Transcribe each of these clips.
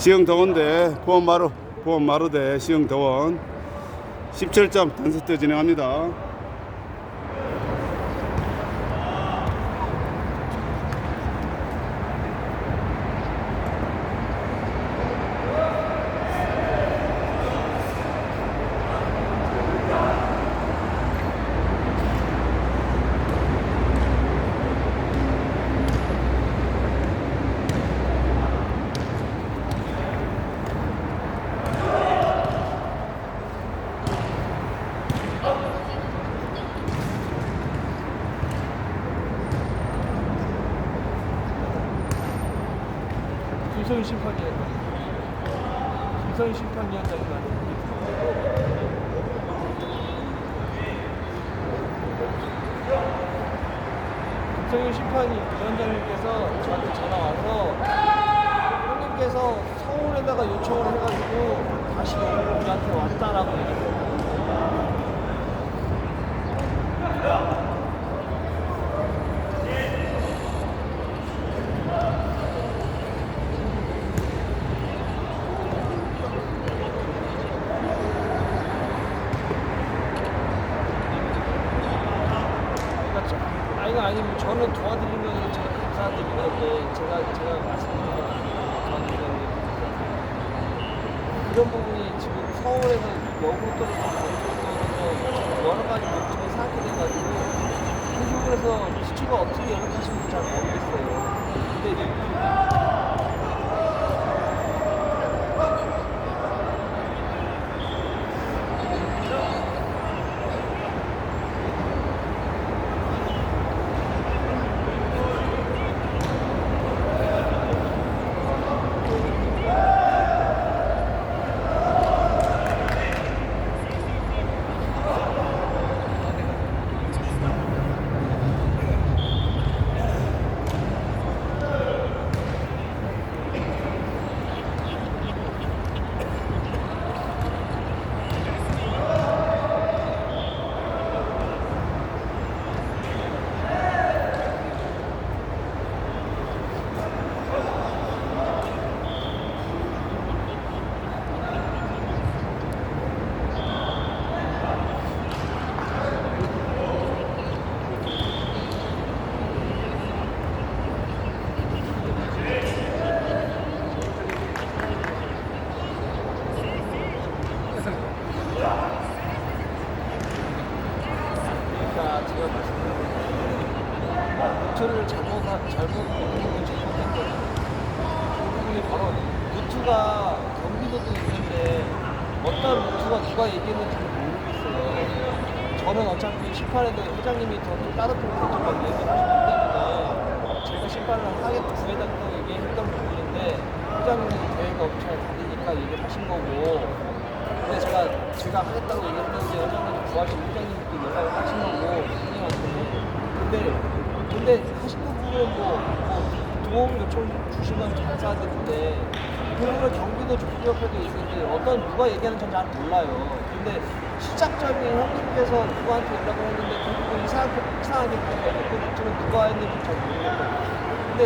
시흥더원대 보험마루 보험마루대 시흥더원 17점 단세트 진행합니다. 김성희 심판이었다. 김성희 심판이었다니까. 김성희 심판이 위원장님께서 저한테 전화 와서 형님께서 서울에다가 요청을 해가지고 다시 우리한테 왔다라고 얘기했어요. 그러니까 저, 아 이거 아니면 저는 도와드린 거는 참 감사드리는데 제가 제가 말씀드린 건 아니고 저한테 그런 부분이 지금 서울에서 역으로 떨어져서 여러 가지 목적이 생각돼가지고 그 부분에서 시초가 어떻게 연락하시는지 잘 모르겠어요. 근데 그러니까 제가 말씀드린 루트를 잘못 잘못. 그 부분이 바로 루트가 경기도도 있는데 어떤 루트가 누가 얘기했는지 모르겠어요. 저는 어차피 심판에도 회장님이 더 따뜻한 루트가 얘기를 하셨기 때문에 제가 심판을 하겠다 구해달라고 얘기했던 부분인데 회장님이 없이 잘 다르니까 얘기를 하신 거고 근데 제가 제가 하겠다고 얘기했는데 회장님 구하신 회장님께 연락을 하신 거고 선생님한테. 근데 근데 하신 부분은 뭐, 뭐 도움 요청 주시면 감사드린데 그 부분은 경기도 조기협회도 있는데 어떤 누가 얘기하는지 잘 몰라요. 근데 시작점이 형님께서 누구한테 연락을 했는데 그 부분 이상하게 이상하게 그 요청은 누가 했는지 잘 모르겠어요 근데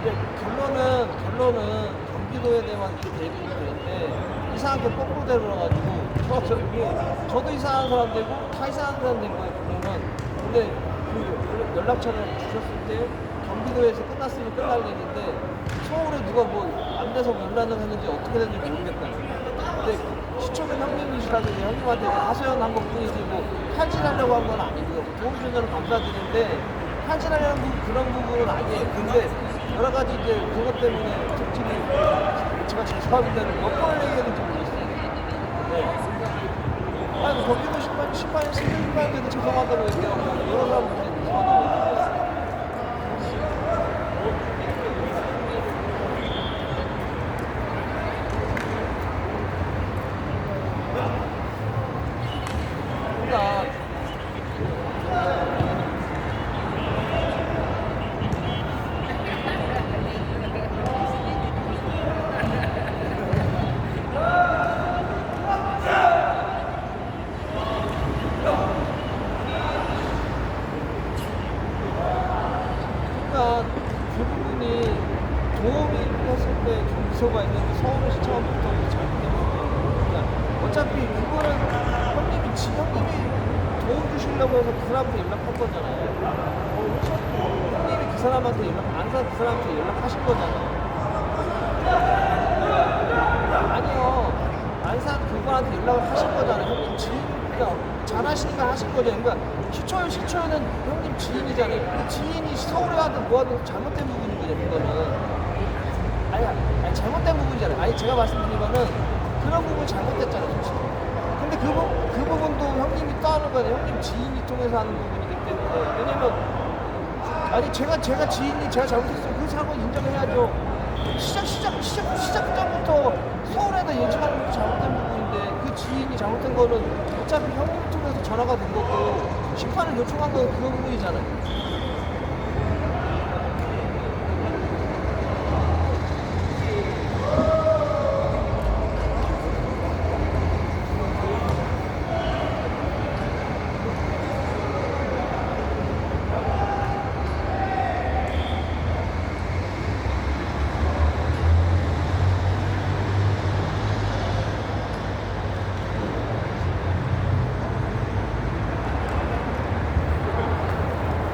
이제 결론은 결론은 경기도에 대한 이 대립 이상하게 거꾸로 되버려가지고 저 저기 저도 이상한 사람 되고 다 이상한 사람 된 거예요 결론은 근데 그 연락- 연락처를 주셨을 때 경기도에서 끝났으면 끝날 얘기인데 서울에 누가 뭐 안 돼서 연락을 했는지 어떻게 됐는지 모르겠다는 거예요. 근데 시청은 형님이시라든지 형님한테 하소연한 것 뿐이지 뭐 탈진하려고 한 건 아니고요. 도움 건 감사드리는데 탈진하려는 부- 그런 부분은 아니에요. 근데 여러 가지 이제 그것 때문에 특징이 제가 죄송합니다는 몇 번을 얘기했는지 Çok havalar oluyor. 거잖아요. 형님이 그 사람한테 연락 안산 그 사람한테 연락하신 거잖아요. 아니요. 안산 그분한테 연락을 하신 거잖아요. 형님 지인, 그러니까 잘하시니까 하신 거죠. 그러니까 시초요, 시초요는 형님 지인이잖아요. 그 지인이 서울에 하든 뭐 하든 잘못된 부분인 거죠, 그거는. 아니, 아니, 잘못된 부분이잖아요. 아니, 제가 말씀드리면은 그런 부분이 잘못됐잖아요, 솔직히. 근데 그, 부, 그 부분도 형님이 또 하는 거예요. 형님 지인이 통해서 하는 부분 왜냐면, 아니, 제가, 제가 지인이 제가 잘못했으면 그 사고 인정해야죠. 시작, 시작, 시작, 시작부터 서울에다 예측하는 것도 잘못된 부분인데 그 지인이 잘못된 거는 어차피 형님 통해서 전화가 된 거고 심판을 요청한 건 그 부분이잖아요.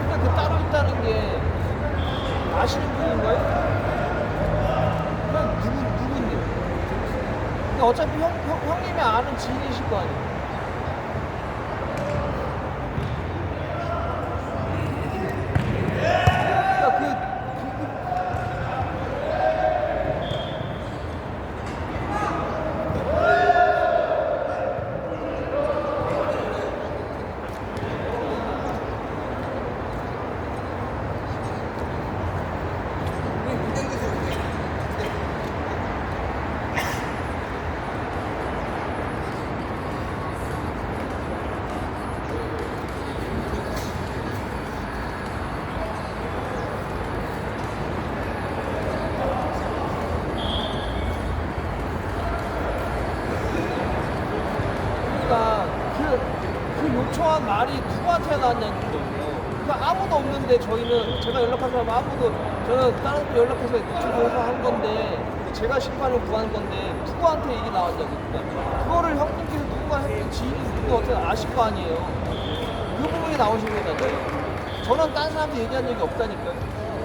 근데 그 따로 있다는 게 아시는 분인가요? 그냥 누구 누군데? 근데 어차피 형, 형 형님이 아는 지인이실 거 아니에요. 그러니까 그, 그, 그러니까 그, 그 요청한 말이 누구한테 나왔냐는 거예요. 그러니까 아무도 없는데 저희는 제가 연락한 사람 아무도 저는 다른 분 연락해서 유튜브에서 한 건데 제가 심판을 구한 건데 누구한테 얘기 나왔냐고 그거를 형님께서 누군가 했던 지인이 누구 어떻게 아실 거 아니에요. 그 부분이 나오신 거잖아요. 저는 딴 사람한테 얘기한 적이 없다니까요.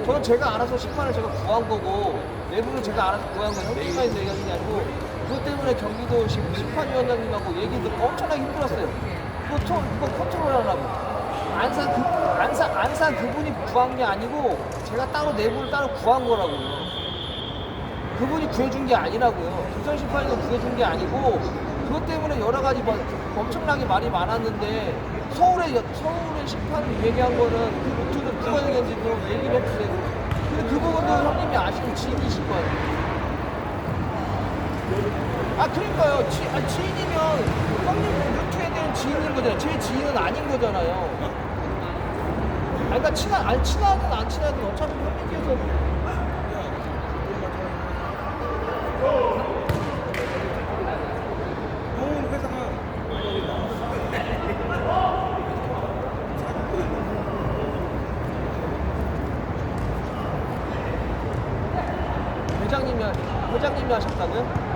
저는 제가 알아서 심판을 제가 구한 거고 내부를 제가 알아서 구한 건 형님만 얘기하는 게 아니고 그것 때문에 경기도 심- 심판위원장님하고 얘기 듣고 엄청나게 힘들었어요. 그거, 토, 그거 컨트롤 하려고. 안산 그, 안산, 안산 그분이 구한 게 아니고 제가 따로 내부를 따로 구한 거라고요. 그분이 구해준 게 아니라고요. 조선 심판이가 구해준 게 아니고 그것 때문에 여러 가지 막 엄청나게 말이 많았는데 서울에 여- 서울의 심판을 얘기한 거는 그 루트는 누가 얘기했는지도 얘기를 해주세요. 근데 그 부분도 형님이 아시는 지인이실 거 아니에요. 아 그러니까요. 지, 아, 지인이면 형님 루트에 대한 지인인 거잖아요. 제 지인은 아닌 거잖아요. 아 그러니까 친하 안 친하든 안 친하든 어차피 형님께서 회장님이 하- 회장님이 하셨다고요?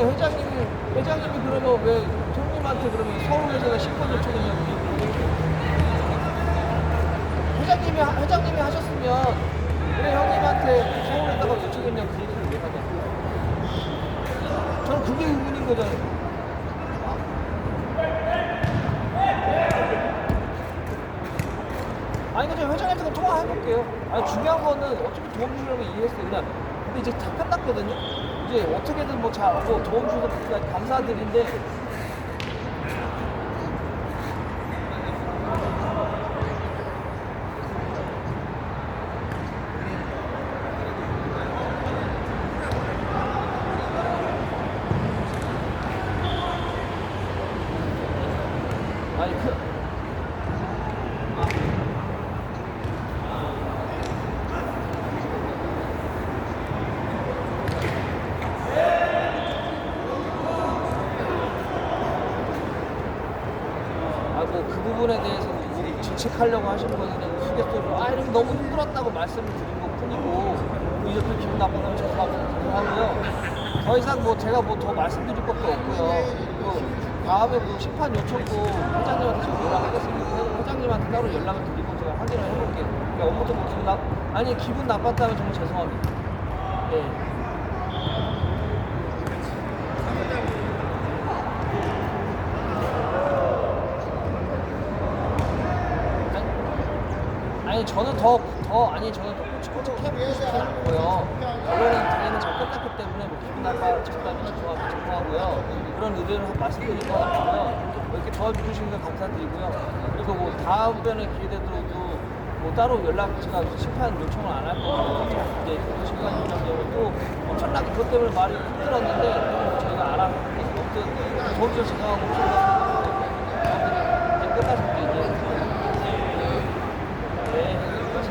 근데 회장님이 회장님이 그러면 왜 형님한테 그러면 서울에서 심판 요청했냐고 회장님이 하- 회장님이 하셨으면 왜 형님한테 서울에다가 요청했냐고 그 얘기를 왜 하냐고 저는 그게 의문인 거잖아요. 아니 그냥 회장님한테 통화해볼게요. 아니 중요한 거는 어차피 도움 주려면 이해했어요. 그냥 근데 이제 다 끝났거든요. 이제 어떻게든 뭐, 자, 뭐 도움 주셔서 감사드린데 아니 그 아, 뭐 그 부분에 대해서 뭐 질책하려고 하시는 거는 그냥 우스갯소리로 아, 이렇게 너무 힘들었다고 말씀을 드린 것 뿐이고 뭐 이렇게 기분 죄송하고 죄송하고요. 더 이상 뭐 제가 뭐 더 말씀드릴 것도 없고요. 또 다음에 뭐 심판 요청도 회장님한테 제가 연락하겠습니다. 회장님한테 따로 연락을 드리고 제가 확인을 해볼게요. 그러니까 업무도 뭐 기분 나 아니 기분 나빴다면 정말 죄송합니다. 예. 아니 저는 더, 더 아니 저는 더 꼬치꼬치 해보고 싶은 거고요. 결론은 당연히 잘 끝났기 때문에 뭐 기분 나빠졌다면 죄송하고 죄송하고요. 그런 의견을 말씀드린 것 같고요. 이렇게 도와주시는 거 감사드리고요. 그리고 뭐 다음번에 기회 되더라도 뭐 따로 연락 제가 심판 요청을 안 할 거고 이제 그 심판 요청 때문에 또 엄청나게 그것 때문에 말이 힘들었는데 저희가 알아서 아무튼 도와주셔서 죄송하고 죄송합니다. 이제 끝났습니다 이제. 네, 고맙습니다.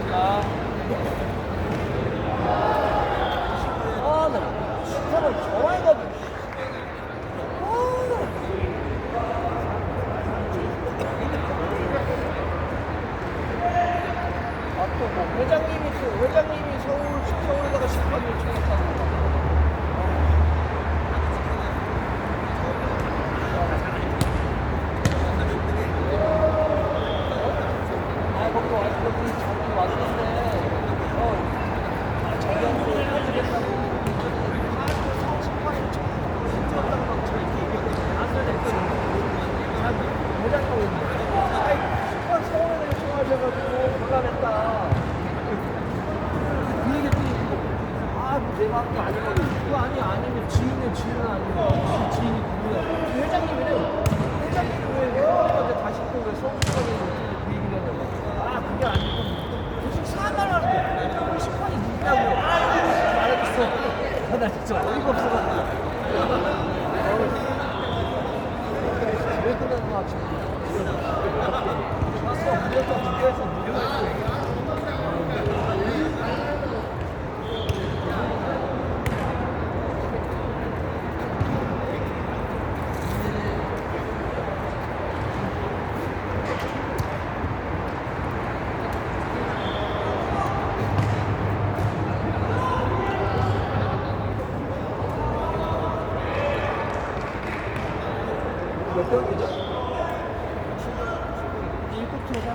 아, 나 사람 좋아해가지고. 아, 또 뭐, 회장님이 또, 회장님이 서울, 서울에다가 심판 요청했다고. 아, 거기 와서 거기 저기 왔는데, 어, 아, 자기한테 해주겠다고. 서울 심판 요청 힘들었다고 막 저렇게 얘기하고 안 되겠거든요. 회장님하고 있는데, 아이, 심판 서울에 요청하셔가지고 곤란했다. 그 얘기 했더니, 아, 뭐 내가 한 거 아니고, 그거 아니, 아니면 지인의 지인은 아니고, 지- 지인이 누구야. 그 회장님이래. 회장님이 왜 회장님한테 다시 또왜 서울시장에 그 얘기를 하는 거야. 아, 그게 아니고, 무슨 사과를 하는 거야. 서울 심판이 누구냐고. 말해줬어. 아, 나 진짜 어이가 없어가지고. 왜그 Thank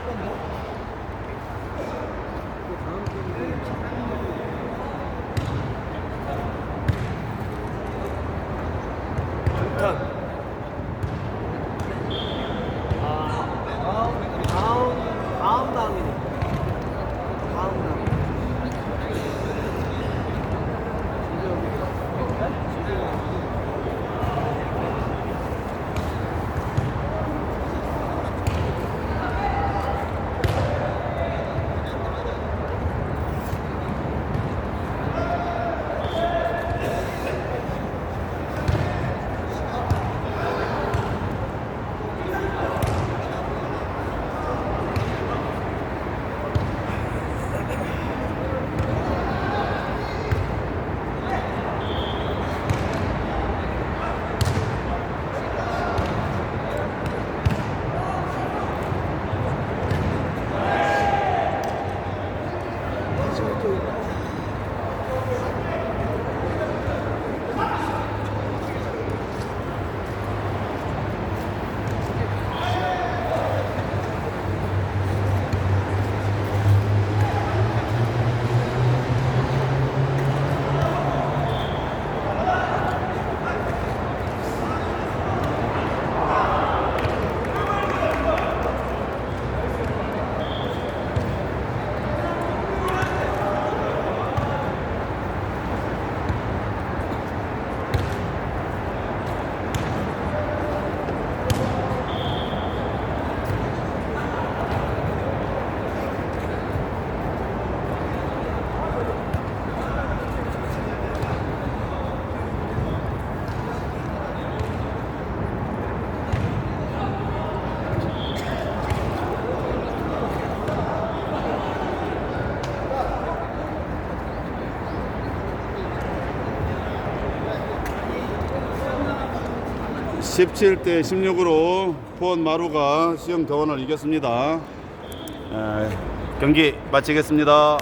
you. 17대 16으로 포원 마루가 시흥 대원을 이겼습니다. 에, 경기 마치겠습니다.